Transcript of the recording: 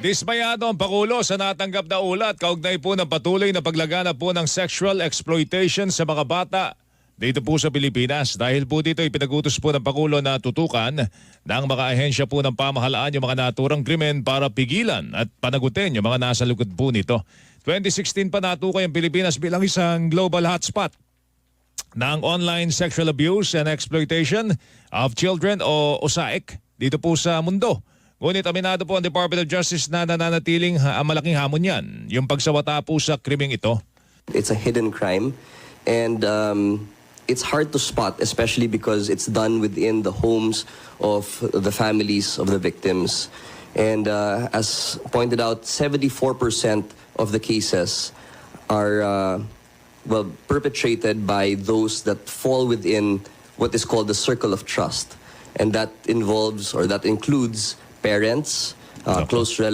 Dismayado ang Pangulo sa natanggap na ulat kaugnay po ng patuloy na paglaganap po ng sexual exploitation sa mga bata dito po sa Pilipinas. Dahil po dito ipinagutos po ng Pangulo na tutukan ng mga ahensya po ng pamahalaan yung mga naturang krimen para pigilan at panagutin yung mga nasa likod po nito. 2016 pa natukay ang Pilipinas bilang isang global hotspot ng online sexual abuse and exploitation of children o OSAIC dito po sa mundo. Ngunit aminado po ang Department of Justice na nananatiling ha, malaking hamon yan, yung pagsawata po sa krimeng ito. It's a hidden crime, and um, it's hard to spot, especially because it's done within the homes of the families of the victims. And uh, as pointed out, 74% of the cases are uh, well perpetrated by those that fall within what is called the circle of trust, and that involves or that includes parents, uh, close relatives.